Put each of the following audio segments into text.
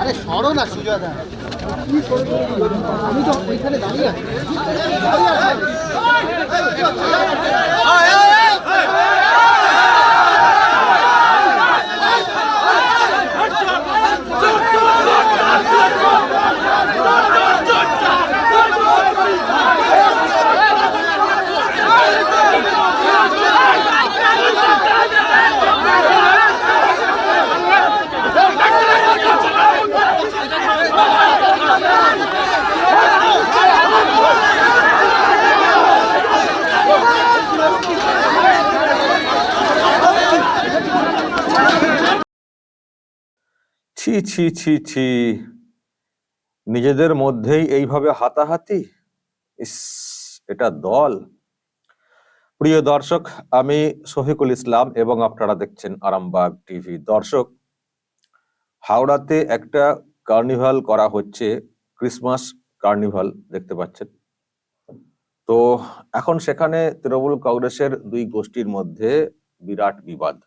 আরে সরো না সুজয়দা আমি তো ওইখানে দাঁড়িয়ে আছি ছি ছি ছি। নিজেদের মধ্যেই এইভাবে হাতাহাতি? ইস, এটা দল। প্রিয় দর্শক, আমি শফিকুল ইসলাম এবং আপনারা দেখছেন আরামবাগ টিভি। দর্শক, হাওড়াতে একটা কার্নিভাল করা হচ্ছে, ক্রিসমাস কার্নিভাল দেখতে পাচ্ছেন। তো এখন সেখানে তৃণমূল কংগ্রেসের দুই গোষ্ঠীর মধ্যে বিরাট বিবাদ।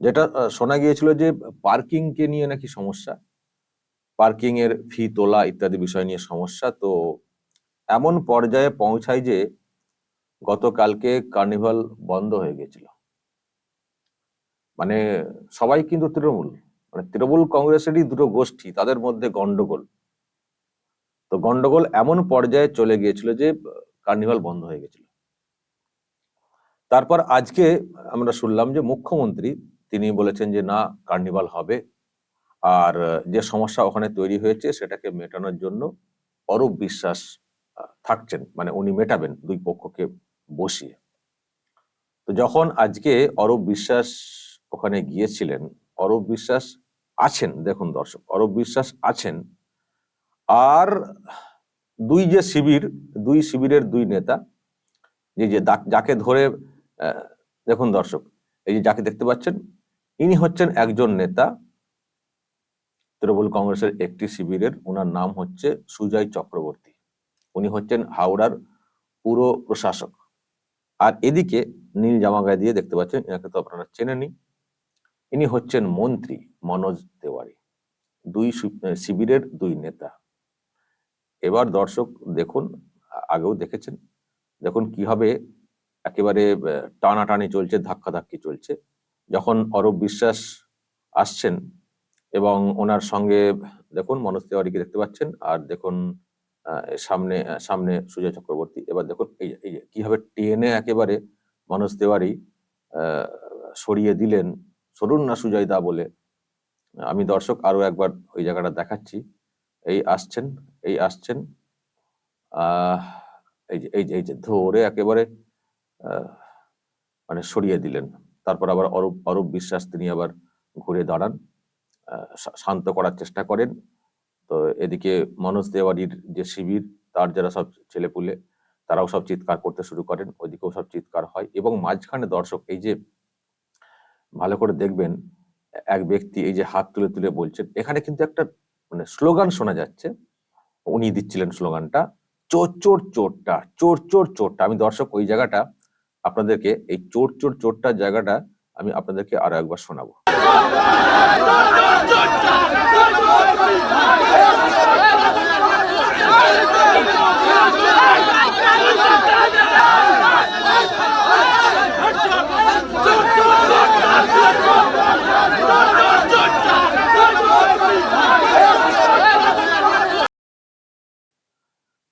যেটা শোনা গিয়েছিল যে পার্কিং কে নিয়ে নাকি সমস্যা। পার্কিং এর ফি তোলা ইত্যাদি বিষয় নিয়ে সমস্যা। তো এমন পর্যায়ে পৌঁছায় যে গতকালকে কার্নিভাল বন্ধ হয়ে গেছিল মানে সবাই কিন্তু তৃণমূল। মানে তৃণমূল কংগ্রেসেরই দুটো গোষ্ঠী, তাদের মধ্যে গন্ডগোল তো গন্ডগোল এমন পর্যায়ে চলে গিয়েছিল যে কার্নিভাল বন্ধ হয়ে গেছিল তারপর আজকে আমরা শুনলাম যে মুখ্যমন্ত্রী তিনি বলেছেন যে, না, কার্নিভাল হবে। আর যে সমস্যা ওখানে তৈরি হয়েছে সেটাকে মেটানোর জন্য অরূপ বিশ্বাস থাকছেন। মানে উনি মেটাবেন দুই পক্ষকে বসিয়ে। তো যখন আজকে অরূপ বিশ্বাস ওখানে গিয়েছিলেন, অরূপ বিশ্বাস আছেন, দেখুন দর্শক, অরূপ বিশ্বাস আছেন, আর দুই যে শিবির, দুই শিবিরের দুই নেতা যে যে, যাকে ধরে দেখুন দর্শক, এই যে, যাকে দেখতে পাচ্ছেন ইনি হচ্ছেন একজন নেতা। তৃণমূল কংগ্রেসের একটি শিবিরের ওনার নাম হচ্ছে সুজয় চক্রবর্তী। উনি হচ্ছেন হাওড়ার পুর প্রশাসক। আর এদিকে নীল জামা গায়ে দিয়ে দেখতে পাচ্ছেন, এনাকে তো আপনারা চেনেনি ইনি হচ্ছেন মন্ত্রী মনোজ তেওয়ারি। দুই শিবিরের দুই নেতা। এবার দর্শক দেখুন, আগেও দেখেছেন, দেখুন কীভাবে একেবারে টানাটানি চলছে, ধাক্কাধাক্কি চলছে। যখন অরূপ বিশ্বাস আসছেন এবং ওনার সঙ্গে দেখুন মনোজ তেওয়ারিকে দেখতে পাচ্ছেন, আর দেখুন সামনে সামনে সুজয় চক্রবর্তী। এবার দেখুন, এই এই কীভাবে টেনে একেবারে মনোজ তেওয়ারি সরিয়ে দিলেন, সরুন না সুজয় দা বলে। আমি দর্শক আরও একবার ওই জায়গাটা দেখাচ্ছি। এই আসছেন এই আসছেন। এই যে এই যে ধরে একেবারে মানে সরিয়ে দিলেন। তারপর আবার অরূপ অরূপ বিশ্বাস তিনি আবার ঘুরে দাঁড়ান শান্ত করার চেষ্টা করেন। তো এদিকে মনোজ তেওয়ারির যে শিবির, তার যারা সব ছেলেপুলে, তারাও সব চিৎকার করতে শুরু করেন, ওইদিকেও সব চিৎকার হয় এবং মাঝখানে দর্শক, এই যে ভালো করে দেখবেন, এক ব্যক্তি এই যে হাত তুলে তুলে বলছেন, এখানে কিন্তু একটা মানে স্লোগান শোনা যাচ্ছে, উনি দিচ্ছিলেন স্লোগানটা, চোর চোর, চোরটা, চোর চোর, চোরটা। আমি দর্শক, ওই জায়গাটা আপনাদেরকে এই চোর চোর চোরটা জায়গাটা আমি আপনাদেরকে আরও একবার শোনাবো।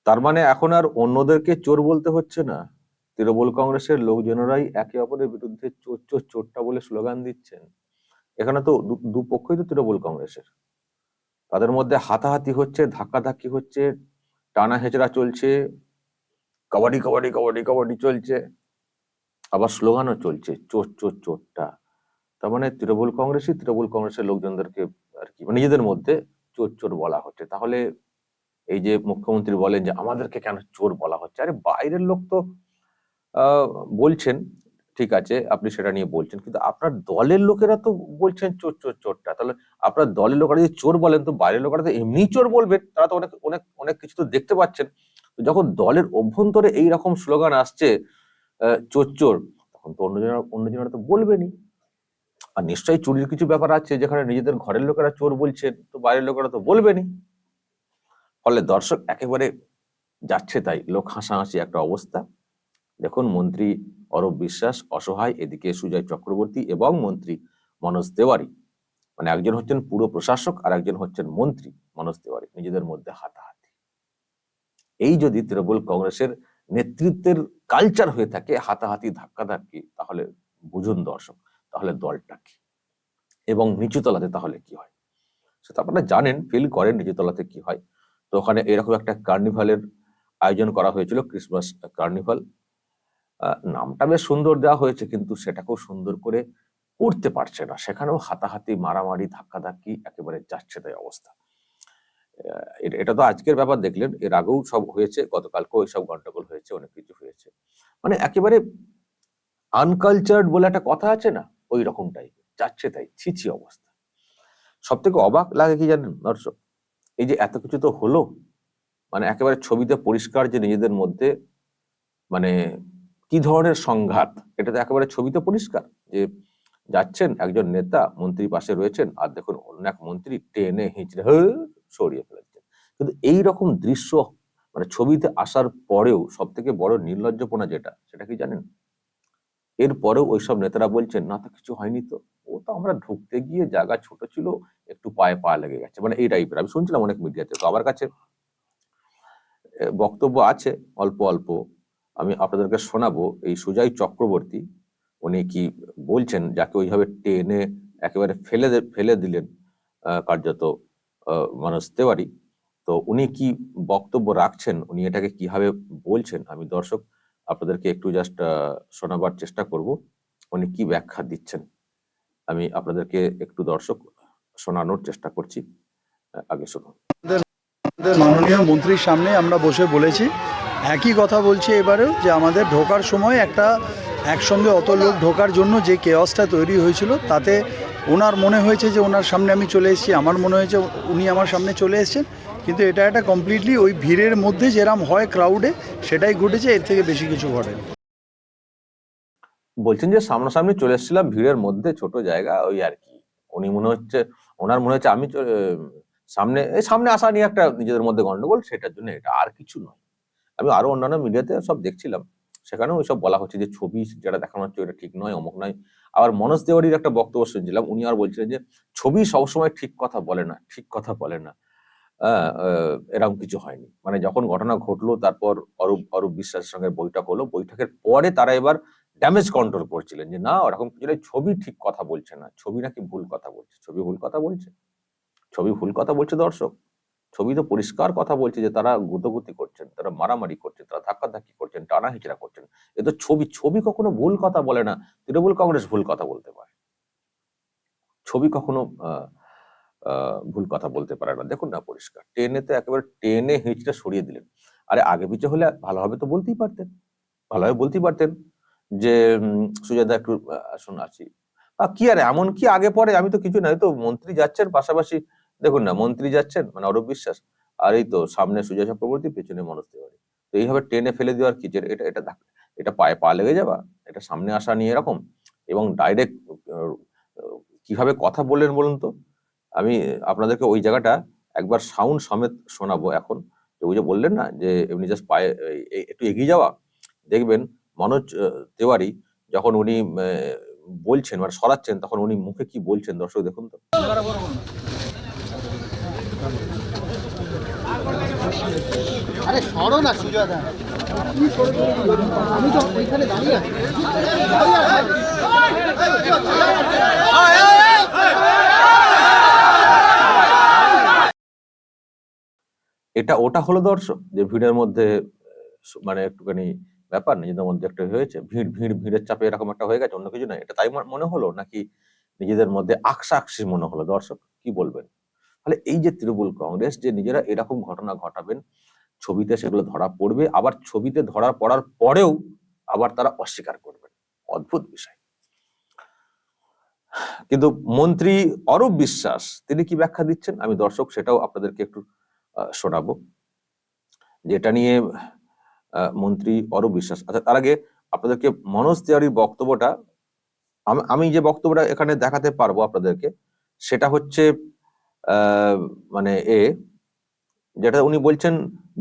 তার মানে এখন আর অন্যদেরকে চোর বলতে হচ্ছে না? তৃণমূল কংগ্রেসের লোকজনেরাই একে অপরের বিরুদ্ধে চোর চোর চোরটা বলে স্লোগান দিচ্ছেন। এখানে তো দুপক্ষই তো তৃণমূল কংগ্রেসের। তাদের মধ্যে হাতাহাতি হচ্ছে, ধাক্কাধাক্কি হচ্ছে, টানা হেচড়া চলছে, কাবাডি কাবাডি কাবাডি কাবাডি চলছে, আবার স্লোগানও চলছে, চোর চোর চোরটা। তার মানে তৃণমূল কংগ্রেসই তৃণমূল কংগ্রেসের লোকজনদেরকে আর কি মানে নিজেদের মধ্যে চোর চোর বলা হচ্ছে। তাহলে এই যে মুখ্যমন্ত্রী বলেন যে, আমাদেরকে কেন চোর বলা হচ্ছে? আরে বাইরের লোক তো বলছেন, ঠিক আছে, আপনি সেটা নিয়ে বলছেন, কিন্তু আপনার দলের লোকেরা তো বলছেন চোর চোর, চোরটা। তাহলে আপনার দলের লোকেরা যদি চোর বলেন, তো বাইরের লোকেরা তো এমনি চোর বলবেন, তারা তো অনেক অনেক অনেক কিছু তো দেখতে পাচ্ছেন। যখন দলের অভ্যন্তরে এই রকম স্লোগান আসছে চোর চোর, তখন তো অন্যজনের অন্যজনেরা তো বলবেনই। আর নিশ্চয়ই চুরির কিছু ব্যাপার আছে, যেখানে নিজেদের ঘরের লোকেরা চোর বলছেন, তো বাইরের লোকেরা তো বলবেনই। ফলে দর্শক একেবারে যাচ্ছে তাই, লোক হাসাহাসি একটা অবস্থা। দেখুন, মন্ত্রী অরূপ বিশ্বাস অসহায়, এদিকে সুজয় চক্রবর্তী এবং মন্ত্রী মনোজ তেওয়ারি। মানে একজন হচ্ছেন পুরো প্রশাসক, আর একজন হচ্ছেন মন্ত্রী মনোজ তেওয়ারি, নিজেদের মধ্যে হাতাহাতি। এই যদি তৃণমূল কংগ্রেসের নেতৃত্বের কালচার হয়ে থাকে, হাতাহাতি, ধাক্কাধাক্কি, তাহলে বুঝুন দর্শক, তাহলে দলটা কি? এবং নিচুতলাতে তাহলে কি হয়? সেটা আপনারা জানেন ফিল করেন নিচুতলাতে কি হয়। তো ওখানে এরকম একটা কার্নিভালের আয়োজন করা হয়েছিল ক্রিসমাস কার্নিভাল নামটা বেশ সুন্দর দেওয়া হয়েছে, কিন্তু সেটাকেও সুন্দর করে করতে পারছে না। সেখানেও হাতাহাতি, মারামারি, ধাক্কাধাক্কি একেবারে যাচ্ছে তাই অবস্থা। এটা- তো আজকের ব্যাপার, দেখলেন। এর আগেও সব হয়েছে, গতকালকেও এইসব গন্ডগোল হয়েছে, অনেক কিছু হয়েছে। মানে একেবারে আনকালচার্ড বলে একটা কথা আছে না? ওই রকম টাইপের যাচ্ছে তাই ছিছি অবস্থা। সব থেকে অবাক লাগে কি জানেন দর্শক? এই যে এত কিছু তো হলো মানে একেবারে ছবিতে পরিষ্কার যে নিজেদের মধ্যে মানে কি ধরনের সংঘাত? এটা তো একেবারে ছবি তো পরিষ্কার যে যাচ্ছেন একজন নেতা, মন্ত্রী পাশে রয়েছেন, আর দেখুন অন্য এক মন্ত্রী টেনে হিঁচড়ে হয়ে সরিয়ে ফেলেছেন। কিন্তু এই রকম দৃশ্য মানে ছবিতে আসার পরেও সব থেকে বড় নির্লজ্জপনা যেটা, সেটা কি জানেন? এরপরেও ওইসব নেতারা বলছেন, না তো কিছু হয়নি তো। ও তো আমরা ঢুকতে গিয়ে জায়গা ছোট ছিল, একটু পায়ে পা লেগে গেছে। মানে এই টাইপের আমি শুনছিলাম অনেক মিডিয়াতে। তো আমার কাছে বক্তব্য আছে, অল্প অল্প। আমি আপনাদেরকে শোনাবো এই সুজয় চক্রবর্তী। উনি কি বলছেন, যাকে ওইভাবে টেনে একেবারে ফেলে ফেলে দিলেন কার্যত মানুষ তেওয়ারি। তো উনি কি বক্তব্য রাখছেন? উনি এটাকে কীভাবে বলছেন? আমি দর্শক, আপনাদেরকে একটু জাস্ট শোনাবার চেষ্টা করব। উনি কি ব্যাখ্যা দিচ্ছেন? আমি আপনাদেরকে একটু দর্শক, শোনানোর চেষ্টা করছি। আগে শুনুন। মাননীয় মন্ত্রীর সামনে আমরা বসে বলেছি একই কথা বলছি এবারেও যে আমাদের ঢোকার সময় একটা একসঙ্গে অত লোক ঢোকার জন্য যে কেওয়াসটা তৈরি হয়েছিল, তাতে ওনার মনে হয়েছে যে ওনার সামনে আমি চলে এসেছি, আমার মনে হয়েছে উনি আমার সামনে চলে এসেছেন, কিন্তু এটা একটা কমপ্লিটলি ওই ভিড়ের মধ্যে যেরাম হয় ক্রাউডে সেটাই ঘটেছে, এর থেকে বেশি কিছু ঘটেনি। বলছেন যে সামনাসামনি চলে এসেছিলাম ভিড়ের মধ্যে, ছোট জায়গা ওই আর কি। উনি মনে হচ্ছে, ওনার মনে হচ্ছে আমি সামনে সামনে আসা নিয়ে একটা নিজেদের মধ্যে গন্ডগোল, সেটার জন্য এটা আর কিছু নয়। আমি আরও অন্যান্য মিডিয়াতে সব দেখছিলাম। সেখানেও ওইসব বলা হচ্ছে যে, ছবি যেটা দেখানো হচ্ছে ওটা ঠিক নয়, অমুক নয়। আবার মনোজ দেওয়ারির একটা বক্তব্য শুনছিলাম, উনি আর বলছিলেন যে, ছবি সবসময় ঠিক কথা বলে না, ঠিক কথা বলে না। এরকম কিছু হয়নি। মানে যখন ঘটনা ঘটলো, তারপর অরূপ অরূপ বিশ্বাসের সঙ্গে বৈঠক হলো। বৈঠকের পরে তারা এবার ড্যামেজ কন্ট্রোল করছিলেন যে, না, ওরকম কিছু ছবি ঠিক কথা বলছে না। ছবি নাকি ভুল কথা বলছে। ছবি ভুল কথা বলছে। ছবি ভুল কথা বলছে দর্শক। ছবি তো পরিষ্কার কথা বলছে যে তারা গুতগুতি করছেন তারা মারামারি করছেন তারা ধাক্কাধাক্কি করছেন টানা হিচড়া করছেন। এ তো ছবি ছবি কখনো ভুল কথা বলে না তৃণমূল কংগ্রেস ভুল কথা বলতে পারে। ছবি কখনো ভুল কথা বলতে পারে না। দেখুন না পরিষ্কার টেনে তো একেবারে টেনে হিঁচড়ে সরিয়ে দিলেন। আরে আগে পিছে হলে ভালোভাবে তো বলতেই পারতেন ভালোভাবে বলতেই পারতেন যে সুজাতা একটু আসুন আহ, কি আর এমন কি আগে পরে? আমি তো কিছু নাই তো মন্ত্রী যাচ্ছেন পাশাপাশি দেখুন না, মন্ত্রী যাচ্ছেন মানে অরূপ বিশ্বাস, আর এই তো সামনে সুজয় চক্রবর্তী, পেছনে মনোজ তিওয়ারি তো এইভাবে টেনে ফেলে দেওয়ার কি? এটা এটা এটা পায়ে পা লেগে যাবা এটা সামনে আসা নিয়ে এরকম? এবং ডাইরেক্ট কীভাবে কথা বললেন বলুন তো? আমি আপনাদেরকে ওই জায়গাটা একবার সাউন্ড সমেত শোনাবো এখন। ওই যে বললেন না, যে এমনি জাস্ট পায়ে একটু এগিয়ে যাওয়া, দেখবেন মনোজ তেওয়ারি যখন উনি বলছেন মানে সরাচ্ছেন, তখন উনি মুখে কি বলছেন? দর্শক দেখুন তো। আরে সরো না এটা ওটা হলো দর্শক, যে ভিড়ের মধ্যে মানে একটুখানি ব্যাপার, নিজেদের মধ্যে একটা হয়েছে। ভিড় ভিড়, ভিড়ের চাপে এরকম একটা হয়ে গেছে, অন্য কিছু নয়। এটা তাই মনে- হলো নাকি নিজেদের মধ্যে আকসা আকসি মনে হলো? দর্শক, কি বলবেন? তাহলে এই যে তৃণমূল কংগ্রেস, যে নিজেরা এরকম ঘটনা ঘটাবেন, ছবিতে সেগুলো ধরা পড়বে, আবার ছবিতে ধরা পড়ার পরেও আবার তারা অস্বীকার করবেন। অদ্ভুত বিষয়। কিন্তু মন্ত্রী অরূপ বিশ্বাস, তিনি কি ব্যাখ্যা দিচ্ছেন? আমি দর্শক, সেটাও আপনাদেরকে একটু শোনাবো। যেটা নিয়ে মন্ত্রী অরূপ বিশ্বাস আচ্ছা তার আগে আপনাদেরকে মনোজ তিওয়ারির বক্তব্যটা আম- যে বক্তব্যটা এখানে দেখাতে পারব আপনাদেরকে, সেটা হচ্ছে মানে এ, যেটা উনি বলছেন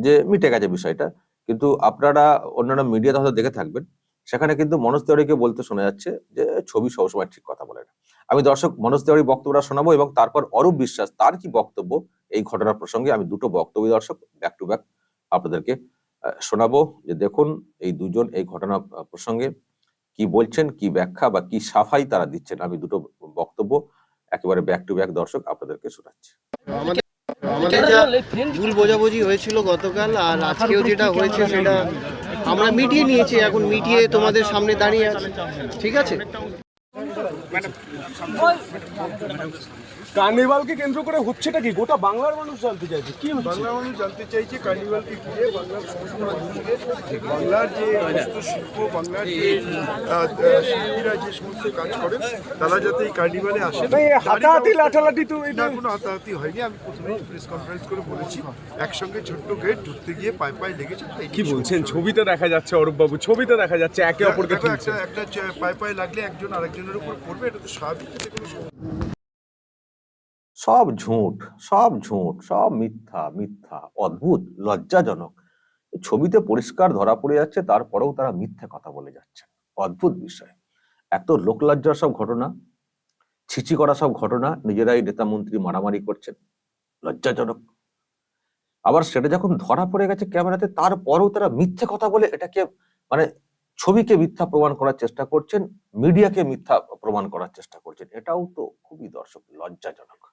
যে মিটে গেছে বিষয়টা। কিন্তু আপনারা অন্যান্য মিডিয়াতে হয়তো দেখে থাকবেন, সেখানে কিন্তু মনোজ তিওয়ারিকে বলতে শোনা যাচ্ছে যে ছবি সবসময় ঠিক কথা বলে না। আমি দর্শক, মনোজ তিওয়ারির বক্তব্যটা শোনাবো এবং তারপর অরূপ বিশ্বাস, তার কি বক্তব্য, এই ঘটনার প্রসঙ্গে আমি দুটো বক্তব্য দর্শক ব্যাক টু ব্যাক আপনাদেরকে শোনাবো। যে দেখুন, এই দুজন এই ঘটনা প্রসঙ্গে কি বলছেন, কি ব্যাখ্যা বা কি সাফাই তারা দিচ্ছেন, আমি দুটো বক্তব্য একেবারে ব্যাক টু ব্যাক দর্শক আপনাদেরকে শোনাচ্ছি। আমাদের যা ভুল বোঝাবুঝি হয়েছিল গতকাল আর আজকেও যেটা হয়েছে সেটা আমরা মিটিয়ে নিয়েছি, এখন মিটিয়ে তোমাদের সামনে দাঁড়িয়ে ঠিক আছে? কার্নিভালকে কেন্দ্র করে হচ্ছেটা কি? গোটা বাংলার মানুষ জানতে চাইছে। কি হচ্ছে? বাংলা মানুষ জানতে চাইছে কার্নিভালকে ঘিরে বাংলার বাংলার যে হস্তশিল্প বাংলার যে শিল্পীরা যে সমস্ত কাজ করেন তারা যাতে এই কার্নিভালে আসে হাতাহাতি লাঠালাঠি তো এটা কোনো হাতাহাতি হয়নি। আমি প্রথমেই প্রেস কনফারেন্স করে বলেছি একসঙ্গে ছোট্ট গেট ঢুকতে গিয়ে পায়ে পায়ে লেগেছে কি বলছেন? ছবিতে দেখা যাচ্ছে অরূপবাবু ছবিতে দেখা যাচ্ছে একে অপরকে একটা একটা পায়ে পায়ে লাগলে একজন আরেকজনের উপর পড়বে এটা তো স্বাভাবিক কোনো সব ঝুট সব ঝুট, সব মিথ্যা মিথ্যা, অদ্ভুত, লজ্জাজনক। ছবিতে পরিষ্কার ধরা পড়ে যাচ্ছে, তারপরেও তারা মিথ্যে কথা বলে যাচ্ছে অদ্ভুত বিষয়। এত লোকলজ্জার সব ঘটনা, ছিচি করা সব ঘটনা, নিজেরাই নেতা মন্ত্রী মারামারি করছেন। লজ্জাজনক। আবার সেটা যখন ধরা পড়ে গেছে ক্যামেরাতে, তারপরেও তারা মিথ্যে কথা বলে এটাকে মানে ছবিকে মিথ্যা প্রমাণ করার চেষ্টা করছেন, মিডিয়াকে মিথ্যা প্রমাণ করার চেষ্টা করছেন। এটাও তো খুবই দর্শক, লজ্জাজনক।